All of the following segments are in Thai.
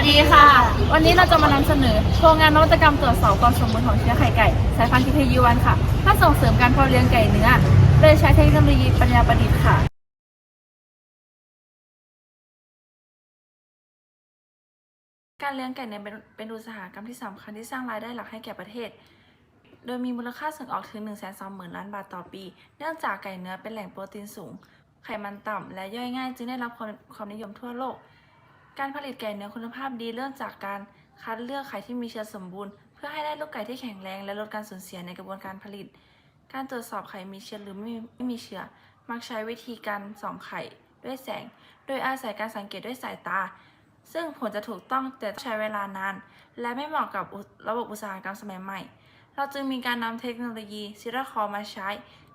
วัสดีค่ะ วันนี้เราจะมานำเสนอโครงงานนวัตกรรมตรวจสอบความสมบูรณ์ของเชื้อไข่ไก่ สายพันธุ์ KKU1 ค่ะเพื่อส่งเสริมการเพาะเลี้ยงไก่เนื้อโดยใช้เทคโนโลยีปัญญาประดิษฐ์ค่ะการเลี้ยงไก่เนี่ยเป็นเป็นอุตสาหกรรมที่สำคัญที่สร้างรายได้หลักให้แก่ประเทศ โดยมีมูลค่าส่งออกถึง 1 2 0 0 0 0 ล้านบาทต่อปี เนื่องจากไก่เนื้อเป็นแหล่งโปรตีนสูง ไขมันต่ำและย่อยง่ายจึงได้รับความความนิยมทั่วโลก การผลิตไก่เนื้อคุณภาพดีเริ่มจากการคัดเลือกไข่ที่มีเชื้อสมบูรณ์ เพื่อให้ได้ลูกไก่ที่แข็งแรงและลดการสูญเสียในกระบวนการผลิต การตรวจสอบไข่มีเชื้อหรือไม่ไม่มีเชื้อ มักใช้วิธีการส่องไข่ด้วยแสง โดยอาศัยการสังเกตด้วยสายตา ซึ่งผลจะถูกต้องแต่ใช้เวลานาน และไม่เหมาะกับระบบอุตสาหกรรมสมัยใหม่ เราจึงมีการนำเทคโนโลยีซิราคอมาใช้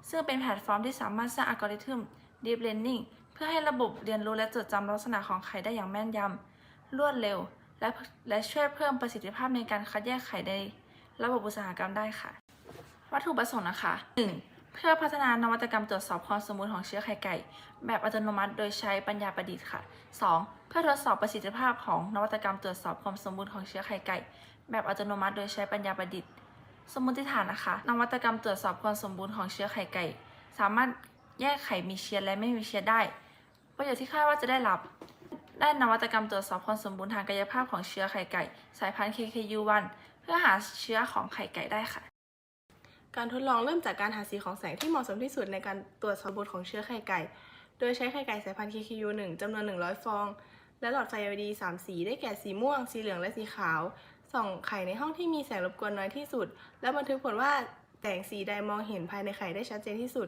ซึ่งเป็นแพลตฟอร์มที่สามารถสร้างอัลกอริทึม Deep Learning พื่อให้ระบบเรียนรู้และจดจำลักษณะของไข่ได้อย่างแม่นยำรวดเร็ว และและช่วยเพิ่มประสิทธิภาพในการคัดแยกไข่ในระบบอุตสาหกรรมได้ค่ะ วัตถุประสงค์นะคะ 1. เพื่อพัฒนานวัตกรรมตรวจสอบความสมบูรณ์ของเชื้อไข่ไก่ แบบอัตโนมัติโดยใช้ปัญญาประดิษฐ์ค่ะ 2. เพื่อทดสอบประสิทธิภาพของนวัตกรรมตรวจสอบความสมบูรณ์ของเชื้อไข่ไก่ แบบอัตโนมัติโดยใช้ปัญญาประดิษฐ์ สมมติฐานนะคะ นวัตกรรมตรวจสอบความสมบูรณ์ของเชื้อไข่ไก่ สามารถแยกไข่มีเชื้อและไม่มีเชื้อได้ ประโยชน์ที่คาดว่าจะได้รับ ได้นวัตกรรมตรวจสอบความสมบูรณ์ทางกายภาพของเชื้อไข่ไก่ สายพันธุ์ KKU1 เพื่อหาเชื้อของไข่ไก่ได้ค่ะ การทดลองเริ่มจากการหาสีของแสงที่เหมาะสมที่สุดในการตรวจสอบบุตรของเชื้อไข่ไก่ โดยใช้ไข่ไก่สายพันธุ์ KKU1 จำนวน 100 ฟอง และหลอดไฟ LED 3 สี ได้แก่สีม่วง สีเหลือง และสีขาว ส่องไข่ในห้องที่มีแสงรบกวนน้อยที่สุด และบันทึกผลว่าแสงสีใดมองเห็นภายในไข่ได้ชัดเจนที่สุด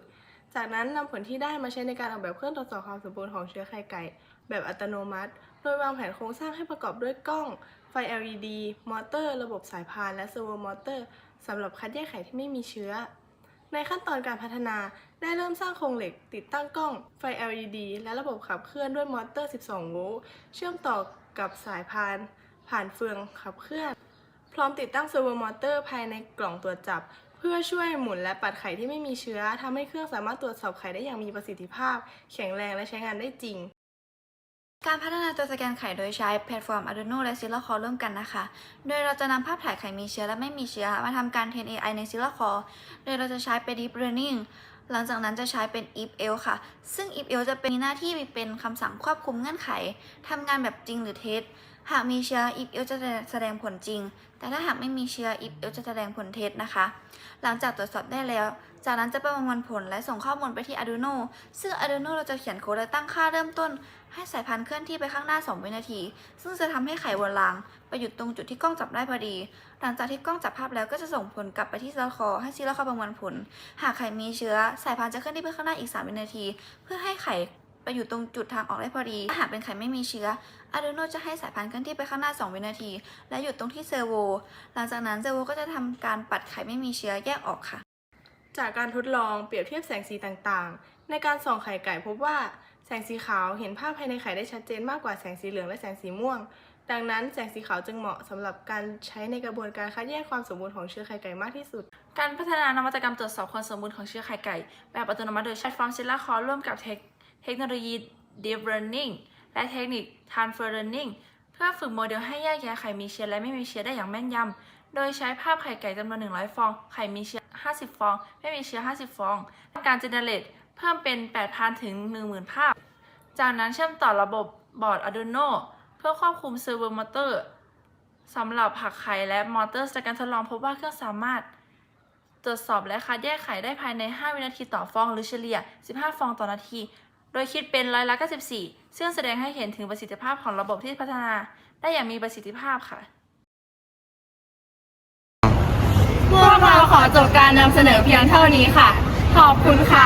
จากนั้นนำผลที่ได้มาใช้ในการออกแบบเครื่องตรวจสอบความสมบูรณ์ของเชื้อไข่ไก่ แบบอัตโนมัติ โดยวางแผนโครงสร้างให้ประกอบด้วยกล้อง ไฟ LED มอเตอร์ ระบบสายพาน และเซอร์โวมอเตอร์สำหรับคัดแยกไข่ที่ไม่มีเชื้อ ในขั้นตอนการพัฒนาได้เริ่มสร้างโครงเหล็ก ติดตั้งกล้อง ไฟ LED และระบบขับเคลื่อนด้วยมอเตอร์ 12 โวลต์ เชื่อมต่อกับสายพาน ผ่านเฟืองขับเคลื่อน พร้อมติดตั้งเซอร์โวมอเตอร์ภายในกล่องตรวจจับ เพื่อช่วยหมุนและปัดไข่ที่ไม่มีเชื้อทำให้เครื่องสามารถตรวจสอบไข่ได้อย่างมีประสิทธิภาพ แข็งแรงและใช้งานได้จริง การพัฒนาตัวสแกนไข่โดยใช้แพลตฟอร์ม Arduino และ Silla Core ร่วมกันนะคะ โดยเราจะนำภาพถ่ายไข่มีเชื้อและไม่มีเชื้อ มาทำการเทรน AI ใน Silla Core โดยเราจะใช้เป็น Deep Learning หลังจากนั้นจะใช้เป็น if else ค่ะ ซึ่ง if else จะเป็นหน้าที่เป็นคำสั่งควบคุมเงื่อนไข ทำงานแบบจริงหรือเท็จ หากมีเชื้อ if else จะแสดงผลจริง แต่ถ้าหากไม่มีเชื้อ if else จะแสดงผลเท็จนะคะ หลังจากตรวจสอบได้แล้ว จากนั้นจะประมวลผลและส่งข้อมูลไปที่ Arduino ซึ่ง Arduino เราจะเขียนโค้ดและตั้งค่าเริ่มต้น ให้สายพันธุ์เคลื่อนที่ไปข้างหน้า 2 วินาที ซึ่งจะทำให้ไข่วนราง ไปหยุดตรงจุดที่กล้องจับได้พอดี หลังจากที่กล้องจับภาพแล้วก็จะส่งผลกลับไปที่ซีลคอให้ซีลคอประมวลผล หากไข่มีเชื้อ สายพันธุ์จะเคลื่อนที่ไปข้างหน้าอีก 3 วินาที เพื่อให้ไข่ ไปอยู่ตรงจุดทางออกได้พอดีถ้าหากเป็นไข่ไม่มีเชื้อ Arduino จะให้สายพันธุ์เคลื่อนที่ไปข้างหน้า 2 วินาที และหยุดตรงที่เซอร์โว หลังจากนั้นเซอร์โวก็จะทำการปัดไข่ไม่มีเชื้อแยกออกค่ะ จากการทดลองเปรียบเทียบแสงสีต่างๆ ในการส่องไข่ไก่พบว่าแสงสีขาวเห็นภาพภายในไข่ได้ชัดเจนมากกว่าแสงสีเหลืองและแสงสีม่วง ดังนั้นแสงสีขาวจึงเหมาะสำหรับการใช้ในกระบวนการคัดแยกความสมบูรณ์ของเชื้อไข่ไก่มากที่สุด การพัฒนานวัตกรรมตรวจสอบความสมบูรณ์ของเชื้อไข่ไก่ แบบอัตโนมัติโดยใช้แพลตฟอร์มซิลลาคอร่วมกับเทค เทคโนโลยี Deep Learning และเทคนิค Transfer Learning เพื่อฝึกโมเดลให้แยกแยะไข่มีเชื้อและไม่มีเชื้อได้อย่างแม่นยำ โดยใช้ภาพไข่ไก่จำนวน 100 ฟอง ไข่มีเชื้อ 50 ฟอง ไม่มีเชื้อ 50 ฟอง การเจเนเรตเพิ่มเป็น 8,000 ถึง 10,000 ภาพ จากนั้นเชื่อมต่อระบบบอร์ด Arduino เพื่อควบคุมเซอร์โวมอเตอร์สำหรับผักไข่และมอเตอร์จากการทดลองพบว่าเครื่องสามารถ ตรวจสอบและคัดแยกไข่ได้ภายใน 5 วินาทีต่อฟอง หรือเฉลี่ย 15 ฟองต่อนาที โดยคิดเป็นร้อยละ94ซึ่งแสดงให้เห็นถึงประสิทธิภาพของระบบที่พัฒนา ได้อย่างมีประสิทธิภาพค่ะ พวกเราขอจบการนำเสนอเพียงเท่านี้ค่ะ ขอบคุณค่ะ